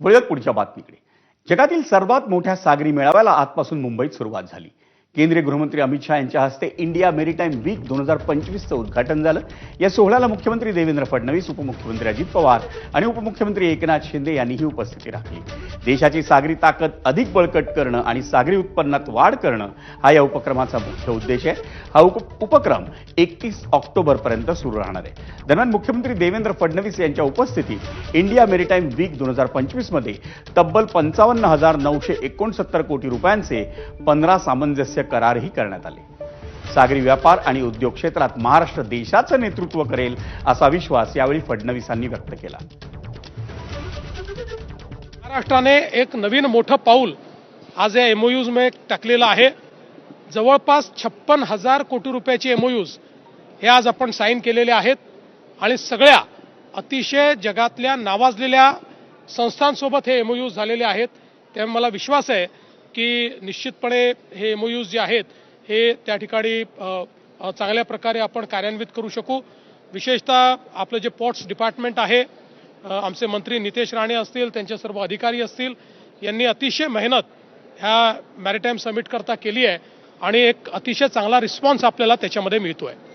वळत पुढच्या बातमीकडे. जगातील सर्वात मोठ्या सागरी मेळाव्याला आजपासून मुंबईत सुरुवात झाली. केंद्रीय गृहमंत्री अमित शहा यांच्या हस्ते इंडिया मेरीटाईम वीक दोन हजार पंचवीसचं उद्घाटन झालं. या सोहळ्याला मुख्यमंत्री देवेंद्र फडणवीस उपमुख्यमंत्री अजित पवार आणि उपमुख्यमंत्री एकनाथ शिंदे यांनीही उपस्थिती राखली देशाची सागरी ताकद अधिक बळकट करणं आणि सागरी उत्पन्नात वाढ करणं हा या उपक्रमाचा मुख्य उद्देश आहे. हा उप उपक्रम एकतीस ऑक्टोबरपर्यंत सुरू राहणार आहे. दरम्यान मुख्यमंत्री देवेंद्र फडणवीस यांच्या उपस्थितीत इंडिया मेरीटाईम वीक दोन हजार पंचवीसमध्ये तब्बल पंचावन्न हजार नऊशे एकोणसत्तर कोटी रुपयांचे पंधरा सामंजस्य करारही करण्यात आले. सागरी व्यापार आणि उद्योग क्षेत्रात महाराष्ट्र देशाचं नेतृत्व करेल असा विश्वास यावेळी फडणवीसांनी व्यक्त केला. महाराष्ट्राने एक नवीन मोठं पाऊल आज या एमओयूजमध्ये टाकलेलं आहे. जवळपास छप्पन हजार कोटी रुपयाचे एमओयूज हे आज आपण साईन केलेले आहेत आणि सगळ्या अतिशय जगातल्या नावाजलेल्या संस्थांसोबत हे एमओयूज झालेले आहेत. त्यामुळे मला विश्वास आहे की निश्चितपणे हे एमओयूज जे आहेत हे त्या ठिकाणी चांगल्या प्रकारे आपण कार्यान्वित करू शकू. विशेषतः आपलं जे पोर्ट्स डिपार्टमेंट आहे आमचे मंत्री नितेश राणे असतील त्यांचे सर्व अधिकारी असतील यांनी अतिशय मेहनत ह्या मॅरिटाईम समिट करता केली आहे आणि एक अतिशय चांगला रिस्पॉन्स आपल्याला त्याच्यामध्ये मिळतो आहे